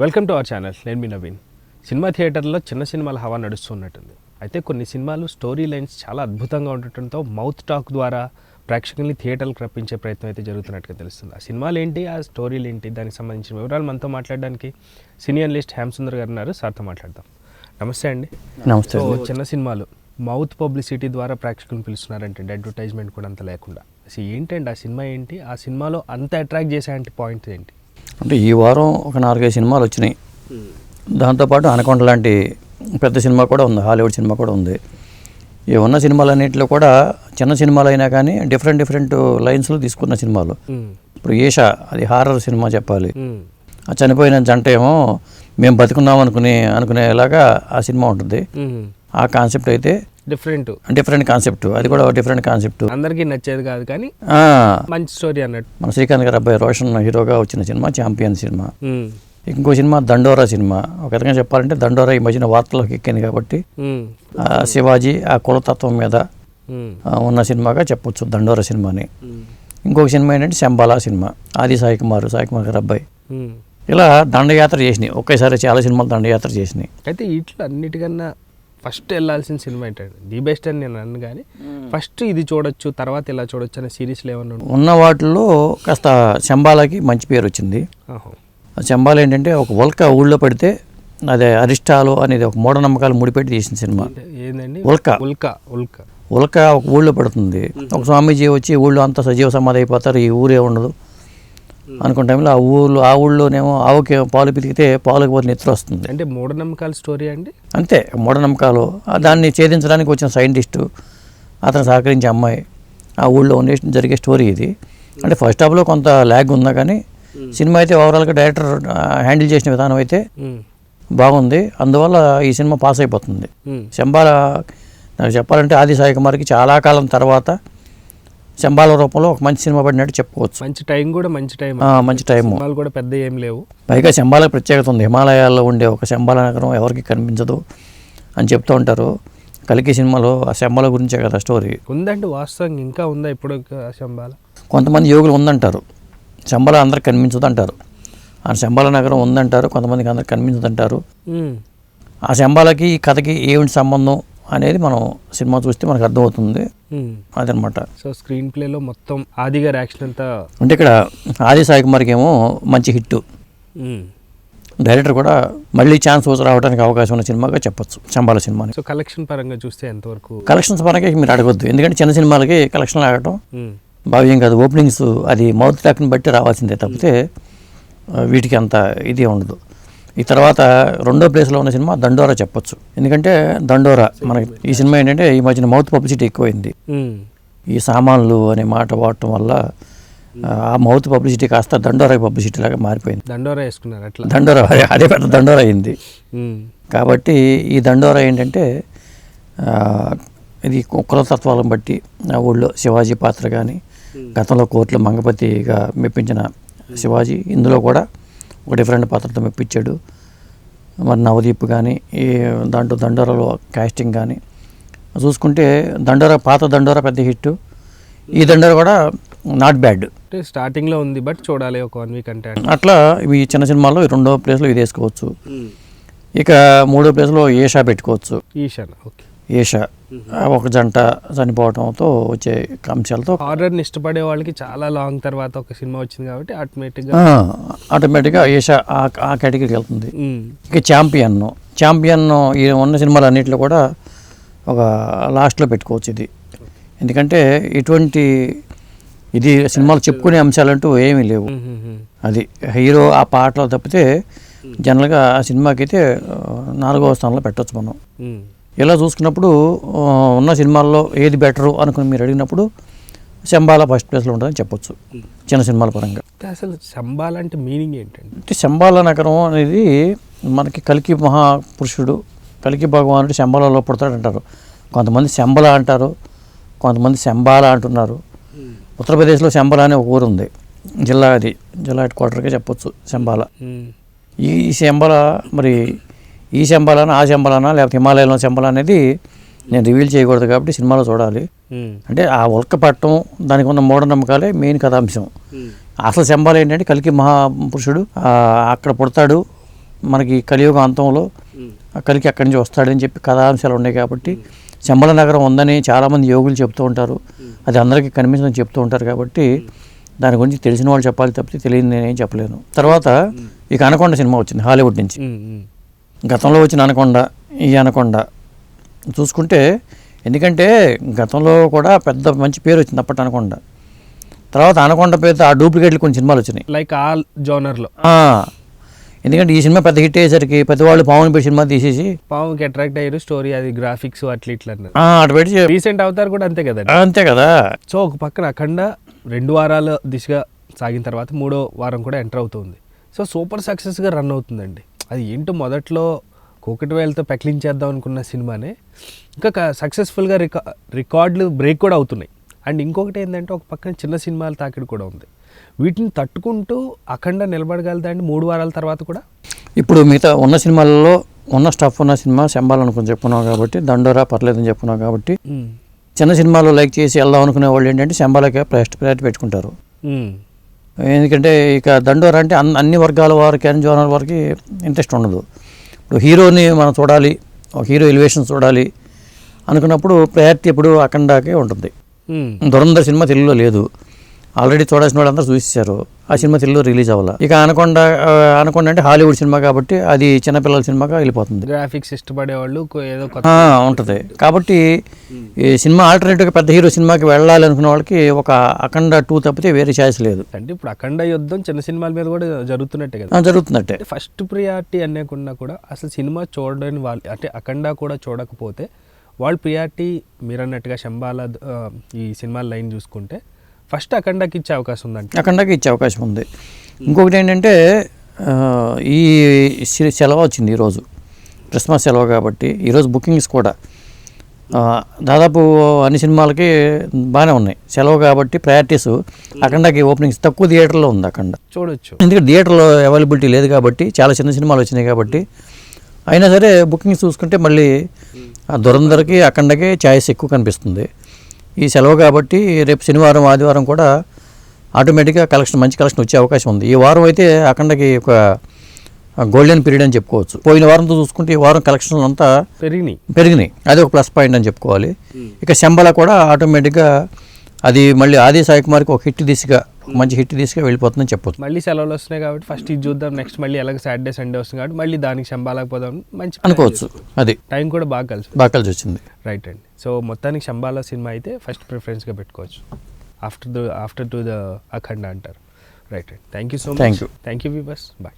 Welcome to our channel నేను మీ Naveen. Cinema థియేటర్లో చిన్న సినిమాల హవా నడుస్తున్నట్టుంది. అయితే కొన్ని సినిమాలు స్టోరీ లైన్స్ చాలా అద్భుతంగా ఉండటంతో మౌత్ టాక్ ద్వారా ప్రేక్షకుల్ని థియేటర్లకు రప్పించే ప్రయత్నం అయితే జరుగుతున్నట్టుగా తెలుస్తుంది. ఆ సినిమాలు ఏంటి? ఆ స్టోరీలు ఏంటి? దానికి సంబంధించిన వివరాలు మనతో మాట్లాడడానికి సినీ అనలిస్ట్ హ్యామ్ సుందర్ గారు ఉన్నారు. సార్తో మాట్లాడదాం. నమస్తే అండి. నమస్తే. చిన్న సినిమాలు మౌత్ పబ్లిసిటీ ద్వారా ప్రేక్షకులను పిలుస్తున్నారంటే అడ్వర్టైజ్మెంట్ కూడా అంత లేకుండా. అసలు ఏంటండి? ఆ సినిమా ఏంటి? ఆ సినిమాలో అంత అట్రాక్ట్ చేసే పాయింట్ ఏంటి? అంటే ఈ వారం ఒక నాలుగైదు సినిమాలు వచ్చినాయి దాంతోపాటు అనకొండ లాంటి పెద్ద సినిమా కూడా ఉంది హాలీవుడ్ సినిమా కూడా ఉంది ఈ ఉన్న సినిమాలన్నింటిలో కూడా చిన్న సినిమాలు అయినా కానీ డిఫరెంట్ డిఫరెంట్ లైన్స్లో తీసుకున్న సినిమాలు మ్మ్. ఇప్పుడు ఈషా అది హారర్ సినిమా చెప్పాలి మ్మ్. ఆ చనిపోయిన జంట ఏమో మేము బతుకున్నాం అనుకునే అనుకునేలాగా ఆ సినిమా ఉంటుంది. ఆ కాన్సెప్ట్ అయితే డిఫరెంట్ డిఫరెంట్ కాన్సెప్ట్ అది కూడా డిఫరెంట్ కాన్సెప్ట్ అందరికీ నచ్చేది కాదు కానీ మంచి స్టోరీ అన్నట్టు. మన శ్రీకాంత్ గారు అబ్బాయి రోషన్ హీరోగా వచ్చిన సినిమా ఛాంపియన్ సినిమా. ఇంకో సినిమా దండోరా సినిమా. ఒక విధంగా చెప్పాలంటే దండోరా ఈ మధ్యన వార్తల్లోకి ఎక్కింది కాబట్టి శివాజీ ఆ కులతత్వం మీద ఉన్న సినిమాగా చెప్పొచ్చు దండోరా సినిమాని. ఇంకొక సినిమా ఏంటంటే శంబాలా సినిమా. ఆది సాయి కుమార్ సాయి కుమార్ గారు అబ్బాయి. ఇలా దండయాత్ర చేసినాయి. ఒకేసారి చాలా సినిమాలు దండయాత్ర చేసినాయి. అయితే వీటిలో అన్నిటికన్నా ఫస్ట్ వెళ్ళాల్సిన సినిమా ఏంటంటే ది బెస్ట్ అని నేను అన్ను కానీ ఫస్ట్ ఇది చూడొచ్చు తర్వాత ఇలా చూడొచ్చు అనే సిరీస్లో ఏమన్నా? ఉన్న వాటిల్లో కాస్త శంబాలాకి మంచి పేరు వచ్చింది. శంబాలా ఏంటంటే ఒక ఉల్క ఊళ్ళో పడితే అదే అరిష్టాలు అనేది ఒక మూఢనమ్మకాలు ముడిపెట్టి తీసిన సినిమా. అంటే ఏందండి? ఉల్క ఉల్కా ఉల్కా ఉల్క ఒక ఊళ్ళో పడుతుంది. ఒక స్వామీజీ వచ్చి ఊళ్ళో అంతా సజీవ సమాధి అయిపోతారు ఈ ఊరే ఉండదు. అనుకున్న టైంలో ఆ ఊళ్ళో ఆ ఊళ్ళోనేమో ఆవుకి పాలు పితికితే పాలకు పోతే నిద్ర వస్తుంది. అంటే మూఢనమ్మకాల స్టోరీ అండి? అంతే మూఢనమ్మకాలు. ఆ దాన్ని ఛేదించడానికి వచ్చిన సైంటిస్టు అతను సహకరించే అమ్మాయి ఆ ఊళ్ళో ఉండే జరిగే స్టోరీ ఇది. అంటే ఫస్ట్ హాఫ్లో కొంత ల్యాగ్ ఉందా కానీ సినిమా అయితే ఓవరాల్గా డైరెక్టర్ హ్యాండిల్ చేసిన విధానం అయితే. బాగుంది. అందువల్ల ఈ సినిమా పాస్ అయిపోతుంది. శంబాల నాకు చెప్పాలంటే ఆది సాయి కుమార్కి చాలా కాలం తర్వాత శంబాల రూపంలో ఒక మంచి సినిమా పడినట్టు చెప్పుకోవచ్చు. మంచి టైం కూడా మంచి టైం మంచి సినిమాలు కూడా పెద్ద ఏం లేవు. పైగా శంబాలకు ప్రత్యేకత ఉంది. హిమాలయాల్లో ఉండే ఒక శంబాల నగరం ఎవరికి కనిపించదు అని చెప్తూ ఉంటారు. కలికి సినిమాలో ఆ శంబాల గురించే కదా స్టోరీ. ఉందండి వాస్తవంగా ఇంకా ఉందా ఇప్పుడు శంబాల కొంతమంది యోగులు ఉందంటారు. శంబాల అందరికి కనిపించదు అంటారు. ఆ శంబాల నగరం ఉందంటారు కొంతమందికి అందరికి కనిపించదు అంటారు. ఆ శంబాలకి ఈ కథకి ఏమిటి సంబంధం? అనేది మనం సినిమా చూస్తే మనకు అర్థమవుతుంది. అదనమాట. సో స్క్రీన్ ప్లేలో మొత్తం ఆది గారి యాక్షన్ అంతా అంటే ఇక్కడ ఆది సాయి కుమార్కి ఏమో మంచి హిట్. డైరెక్టర్ కూడా మళ్ళీ ఛాన్స్ రావడానికి అవకాశం ఉన్న సినిమాగా చెప్పొచ్చు. చంబాల సినిమాని. సో కలెక్షన్ పరంగా చూస్తే ఎంతవరకు? కలెక్షన్స్ పరంగా మీరు అడగొద్దు. ఎందుకంటే చిన్న సినిమాలకి కలెక్షన్లు ఆగటం. భావ్యం కాదు. ఓపెనింగ్స్ అది మౌత్ టాక్ని బట్టి రావాల్సిందే తప్పితే వీటికి అంత ఇది ఉండదు. ఈ తర్వాత రెండో ప్లేస్లో ఉన్న సినిమా దండోరా చెప్పొచ్చు. ఎందుకంటే దండోరా మనకి ఈ సినిమా ఏంటంటే ఈ మధ్యన మౌత్ పబ్లిసిటీ ఎక్కువైంది. ఈ సామాన్లు అనే మాట వాడటం వల్ల ఆ, మౌత్ పబ్లిసిటీ కాస్త దండోరా పబ్లిసిటీ లాగా మారిపోయింది. దండోరా వేసుకున్నారు అట్లా. దండోరా అదే పెద్ద దండోరా అయింది. కాబట్టి ఈ దండోరా ఏంటంటే ఇది కులతత్వాలను బట్టి ఆ ఊళ్ళో శివాజీ పాత్ర కానీ గతంలో కోర్టులో మంగపతిగా మెప్పించిన శివాజీ ఇందులో కూడా ఒక డిఫరెంట్ పాత్రతో మెప్పించాడు మరి నవదీప్ కానీ ఈ దాంట్లో దండోరాలో కాస్టింగ్ కానీ చూసుకుంటే దండోరా పాత దండోరా పెద్ద హిట్. ఈ దండోరా కూడా నాట్ బ్యాడ్ అంటే స్టార్టింగ్లో ఉంది బట్ చూడాలి ఒక వన్ వీక్ అంటే. అట్లా ఇవి చిన్న సినిమాల్లో రెండో ప్లేస్లో ఇది వేసుకోవచ్చు. ఇక మూడో ప్లేస్లో ఏషా పెట్టుకోవచ్చు. ఈశాన్ ఓకే. ఏషా ఒక జంట చనిపోవడంతో వచ్చే అంశాలతో హారర్ని ఇష్టపడే వాళ్ళకి చాలా లాంగ్ తర్వాత ఒక సినిమా వచ్చింది కాబట్టి ఆటోమేటిక్గా ఆటోమేటిక్గా ఏషా ఆ కేటగిరీకి వెళ్తుంది. ఇక ఛాంపియన్ ఛాంపియన్ ఈ ఉన్న సినిమాలు అన్నింటిలో కూడా ఒక లాస్ట్లో పెట్టుకోవచ్చు ఇది. ఎందుకంటే ఇటువంటి ఇది సినిమాలు చెప్పుకునే అంశాలంటూ ఏమీ లేవు. అది హీరో ఆ పాటలో తప్పితే జనరల్గా ఆ సినిమాకి అయితే నాలుగవ స్థానంలో పెట్టవచ్చు మనం. ఇలా చూసుకున్నప్పుడు ఉన్న సినిమాల్లో ఏది బెటరు అనుకుని మీరు అడిగినప్పుడు శంబాల ఫస్ట్ ప్లేస్లో ఉంటుందని చెప్పొచ్చు. చిన్న సినిమాల పరంగా. అసలు సంబాల్ అంటే మీనింగ్ ఏంటండి? అంటే శంబాల నగరం అనేది మనకి కలికి మహాపురుషుడు కలికి భగవానుడు శంబాలలో పుడతాడంటారు. కొంతమంది శంబల అంటారు కొంతమంది శంబాల అంటున్నారు. ఉత్తరప్రదేశ్లో శంబల అనే ఒక ఊరు ఉంది జిల్లా అది జిల్లా హెడ్ క్వార్టర్గా చెప్పొచ్చు శంబాల. ఈ శంబల మరి ఈ శంబలనా ఆ శంబలనా లేకపోతే హిమాలయంలో శంబల అనేది నేను రివీల్ చేయకూడదు కాబట్టి సినిమాలో చూడాలి. అంటే ఆ ఉల్క పట్టడం దానికి ఉన్న మూఢనమ్మకాలే మెయిన్ కథాంశం. అసలు శంబాలు ఏంటంటే కలికి మహాపురుషుడు అక్కడ పుడతాడు మనకి కలియుగ అంతంలో. ఆ కలికి అక్కడి నుంచి వస్తాడని చెప్పి కథాంశాలు ఉన్నాయి కాబట్టి శంబల నగరం ఉందని చాలామంది యోగులు చెప్తూ ఉంటారు. అది అందరికీ కనిపించదని చెప్తూ ఉంటారు కాబట్టి దాని గురించి తెలిసిన వాళ్ళు చెప్పాలి తప్పితే తెలియదు నేనేం చెప్పలేను. తర్వాత ఇక అనకొండ సినిమా వచ్చింది హాలీవుడ్ నుంచి. గతంలో వచ్చిన అనకొండ ఈ అనకొండ. చూసుకుంటే ఎందుకంటే గతంలో కూడా పెద్ద మంచి పేరు వచ్చింది అప్పటి అనకొండ. తర్వాత అనకొండ పేరుతో ఆ డూప్లికేట్లు కొన్ని సినిమాలు వచ్చినాయి. లైక్ ఆల్ జోనర్లో. ఆ, ఎందుకంటే ఈ సినిమా పెద్ద హిట్ అయ్యేసరికి ప్రతి వాళ్ళు పావుని పేరు సినిమా తీసేసి పాముకి అట్రాక్ట్ అయ్యారు స్టోరీ అది గ్రాఫిక్స్ అట్లా ఇట్లా ఆ, అటు పెట్టి రీసెంట్ అవతార్ కూడా అంతే కదండి. అంతే కదా. సో ఒక పక్కన అఖండ రెండు వారాల దిశగా సాగిన తర్వాత మూడో వారం కూడా ఎంటర్ అవుతుంది. సో సూపర్ సక్సెస్గా రన్ అవుతుందండి. అది ఏంటో మొదట్లో కోకటి వేలతో పెకిలించేద్దాం అనుకున్న సినిమానే. ఇంకా సక్సెస్ఫుల్గా రికా రికార్డులు బ్రేక్ కూడా అవుతున్నాయి. అండ్ ఇంకొకటి ఏంటంటే ఒక పక్కన చిన్న సినిమాల తాకిడి కూడా ఉంది. వీటిని తట్టుకుంటూ అఖండ నిలబడగలదండి మూడు వారాల తర్వాత కూడా? ఇప్పుడు మిగతా ఉన్న సినిమాలలో ఉన్న స్టఫ్ ఉన్న సినిమా శంబాలనుకుని చెప్పుకున్నాం కాబట్టి దండోరా పర్లేదని చెప్పుకున్నాం కాబట్టి చిన్న సినిమాలు లైక్ చేసి వెళ్దాం అనుకునే వాళ్ళు ఏంటంటే శంబాలకే ప్రయారిటీ పెట్టుకుంటారు. ఎందుకంటే ఇక దండోరా అంటే అన్ని అన్ని వర్గాల వారికి అన్ని జోనర్ వారికి ఇంట్రెస్ట్ ఉండదు. ఇప్పుడు హీరోని మనం చూడాలి ఒక హీరో ఎలివేషన్ చూడాలి అనుకున్నప్పుడు ప్రయారిటీ ఎప్పుడు అఖండాకే ఉంటుంది. దురంధర్ సినిమా తెలుగులో లేదు. ఆల్రెడీ చూడాల్సిన వాళ్ళందరూ చూసేశారు. ఆ సినిమా తెలుగులో రిలీజ్ అవ్వాలి. ఇక అనకొండ అనకొండ అంటే హాలీవుడ్ సినిమా కాబట్టి అది చిన్నపిల్లల సినిమాగా వెళ్ళిపోతుంది. గ్రాఫిక్స్ ఇష్టపడే వాళ్ళు ఏదో ఉంటుంది. కాబట్టి ఈ సినిమా ఆల్టర్నేటివ్గా పెద్ద హీరో సినిమాకి వెళ్ళాలి అనుకున్న వాళ్ళకి ఒక అఖండ టూ తప్పితే వేరే ఛాయిస్ లేదు. అంటే ఇప్పుడు అఖండ యుద్ధం చిన్న సినిమాల మీద కూడా జరుగుతున్నట్టే కదా. అంటే ఫస్ట్ ప్రియారిటీ అనేకుండా కూడా అసలు సినిమా చూడని వాళ్ళు అంటే అఖండ కూడా చూడకపోతే వాళ్ళు ప్రియారిటీ మీరు అన్నట్టుగా శంబాల ఈ సినిమా లైన్ చూసుకుంటే ఫస్ట్ అఖండకి ఇచ్చే అవకాశం ఉందంట అఖండకి ఇచ్చే అవకాశం ఉంది ఇంకొకటి ఏంటంటే ఈ సెలవు వచ్చింది ఈరోజు. క్రిస్మస్ సెలవు కాబట్టి ఈరోజు బుకింగ్స్ కూడా. దాదాపు అన్ని సినిమాలకి బాగానే ఉన్నాయి. సెలవు కాబట్టి ప్రయారిటీస్ అఖండకి ఓపెనింగ్స్ తక్కువ థియేటర్లో ఉంది అఖండ. చూడొచ్చు. ఎందుకంటే థియేటర్లో అవైలబిలిటీ లేదు కాబట్టి చాలా చిన్న సినిమాలు వచ్చినాయి కాబట్టి. అయినా సరే బుకింగ్స్ చూసుకుంటే మళ్ళీ ఆ దురందరికి అఖండకే ఛాయిస్ ఎక్కువ కనిపిస్తుంది. ఈ సెలవు కాబట్టి రేపు శనివారం ఆదివారం కూడా ఆటోమేటిక్గా కలెక్షన్ మంచి కలెక్షన్ వచ్చే అవకాశం ఉంది. ఈ వారం అయితే అఖండకి ఒక గోల్డెన్ పీరియడ్ అని చెప్పుకోవచ్చు. పోయిన వారంతో చూసుకుంటే ఈ వారం కలెక్షన్ అంతా పెరిగినాయి. పెరిగినాయి. అది ఒక ప్లస్ పాయింట్ అని చెప్పుకోవాలి. ఇక శంబల కూడా ఆటోమేటిక్గా అది మళ్ళీ ఆది సాయి కుమార్కి ఒక హిట్ దిశగా మంచి హిట్ దిశగా వెళ్ళిపోతుందని చెప్పొచ్చు. మళ్ళీ సెలవులు వస్తున్నాయి కాబట్టి ఫస్ట్ ఇది చూద్దాం నెక్స్ట్ మళ్ళీ ఎలాగ సాటర్డే సండే వస్తుంది కాబట్టి మళ్ళీ దానికి శంబాలకు పోదాం మంచి అనుకోవచ్చు. అది. టైం కూడా బాగా కలిసి బాగా కలిసి వచ్చింది. రైట్ అండి. సో మొత్తానికి శంబాల సినిమా అయితే ఫస్ట్ ప్రిఫరెన్స్గా పెట్టుకోవచ్చు. After the after to the Akhanda అంటారు. రైట్ అండి. Thank you so much you. Thank you viewers bye